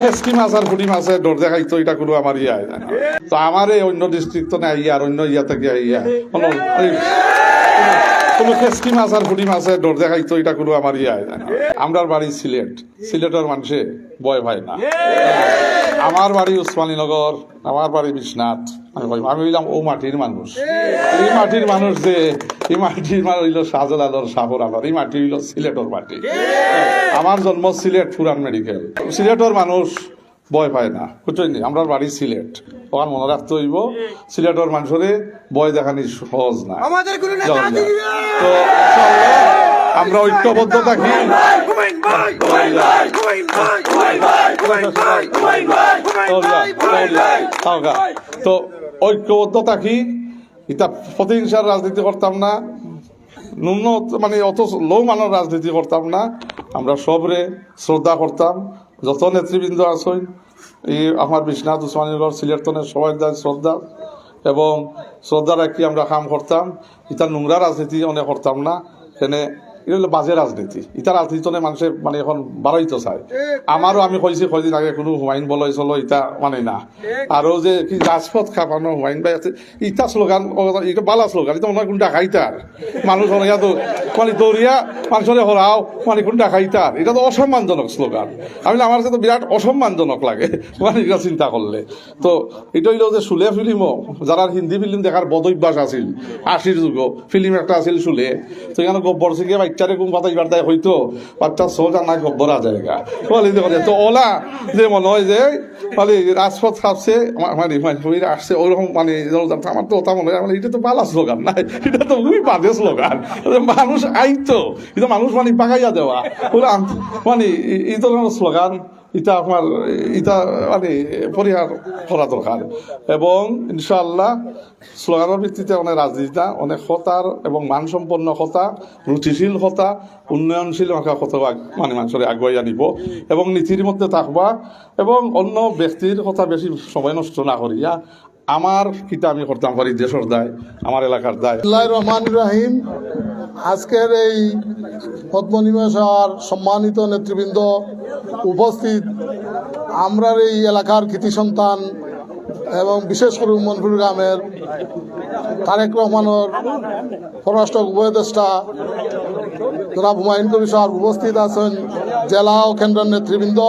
এসকি মাছ আর ফুটি মাছে ডর দেখাই তো এটা কোনো আমার ইয়া তো আমার এই অন্য ডিস্ট্রিক্ট তো নাই আর অন্য ইয়া থেকে ইয়া কোনো খেসকি মাছ আর ফুটি মাছের ডর দেখাই তো এটা কোনো আমার ইয়া আমরার বাড়ি সিলেট। সিলেটের মানুষে বয় ভাই না। আমার বাড়ি উসমানীনগর আমার বাড়ি বিশ্বনাথ। আমি হইলাম ও মাটির মানুষ এই মাটির মানুষ যে এই মাটির মানুষ হইল শাহজালালর শাহর আলর এই মাটি হইল সিলেটর মাটি আমার জন্ম সিলেট পুরান মেডিকেল সিলেটর মানুষ ভয় পায় না বুঝছেন আমরা বাড়ি সিলেট ওখান মনে রাখতে হইব সিলেটর মানুষরে ভয় দেখানি সহজ না? তো আমরা ঐক্যবদ্ধ থাকি। তো ঐক্যবদ্ধ থাকি এটা প্রতিহিংসার রাজনীতি করতাম না। ন্যূন মানে অত লো মানের রাজনীতি করতাম না। আমরা সবরে শ্রদ্ধা করতাম। যত নেতৃবৃন্দ আসেন এই আমার বিশ্বনাথ উসমানীগড় সিলেটনের সবাই শ্রদ্ধা এবং শ্রদ্ধা রাখি আমরা কাম করতাম। এটা নোংরা রাজনীতি অনেক করতাম না। এখানে এটা হলো বাজে রাজনীতি। ইটা রাজনীতি মানুষে মানে এখন বাড়াইতে চায়। আমারও আমি কইছি কয়দিন আগে কোনো হুমায়ুন বলই চলো ইটা মানে না। আরও যে কি রাজপথ খাপানো হুমায়ুন ভাই আছে ইটা স্লোগান এটা বালা স্লোগান এটা মনে হয় কোন আর মানুষ অনেক তো মানে দৌড়িয়া মানুষের হরাও মানে কোন ডাকাইতার এটা তো অসম্মানজনক স্লোগান। আমি আমার কাছে তো বিরাট অসম্মানজনক লাগে মানে এটা চিন্তা করলে। তো এটা হইল যে সুলে ফিল্মও, যারা হিন্দি ফিল্ম দেখার বদভ্যাস আছিল, আশির যুগ ফিল্ম একটা আছিল সুলে তো এখানে গব্বর থেকে বাচ্চারে কোন কথা ইবার দেয় হইতো বাচ্চা সোজা নাই গব্বর জায়গা তো ওলা, যে মনে হয় যে মানে রাজপথ খাপছে মানে মানে আসছে, ওরকম মানে আমার তো ওটা মনে হয় মানে এটা তো বালা স্লোগান না, এটা তো খুবই বাজে স্লোগান। মানুষ আইতো এটা মানুষ মানে পাকাইয়া দেওয়া। মানে এই ধরনের স্লোগান। এটা আপনার এটা মানে পরিহার করা দরকার। এবং ইনশাআল্লাহ স্লোগানের ভিত্তিতে অনেক রাজনীতিটা, অনেক হতার এবং মানসম্পন্ন হতা, রুচিশীল হতা, উন্নয়নশীল মাখা কথা মানে মানুষের আগুয়াই আনিব। এবং নীতির মধ্যে থাকবা এবং অন্য ব্যক্তির কথা বেশি সময় নষ্ট না করিয়া আমার কিতা আমি করতাম পারি দেশের দায়, আমার এলাকার দায়। রহমান রাহিম। আজকের এই পদ্মনিবাসার সম্মানিত নেতৃবৃন্দ উপস্থিত। আমরার এই এলাকার কৃতি সন্তান এবং বিশেষ করে মনপুর গ্রামের তারেক রহমানের পররাষ্ট্র উপদেষ্টা জনাব হুমায়ুন কবির সাহেব উপস্থিত আছেন জেলা ও কেন্দ্রের নেতৃবৃন্দ।